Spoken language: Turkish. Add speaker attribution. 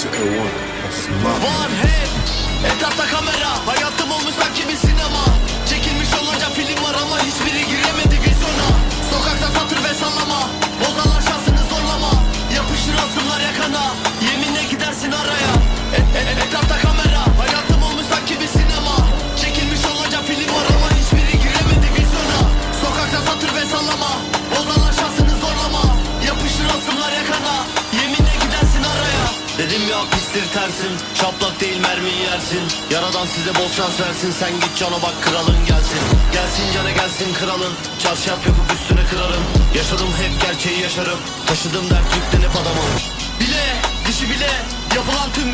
Speaker 1: to L1. That's my
Speaker 2: Var hep Etrafta kamera. Hayatım olmuş sanki bir sinema. Çekilmiş onlarca film var ama hiçbiri giremedi vizyona. Sokakta satır ve sallama. Bozarlar şansını zorlama. Yapışır asımlar yakana Dedim ya pistir tersin Şaplak değil mermiyi yersin. Yaradan size bol şans versin Sen git cana bak kralın gelsin. Gelsin cana gelsin kralın Çarşaf yapıp üstüne kırarım. Yaşadım hep gerçeği yaşarım Taşıdım dert yükten hep adamım Bile dişi bile Yapılan tüm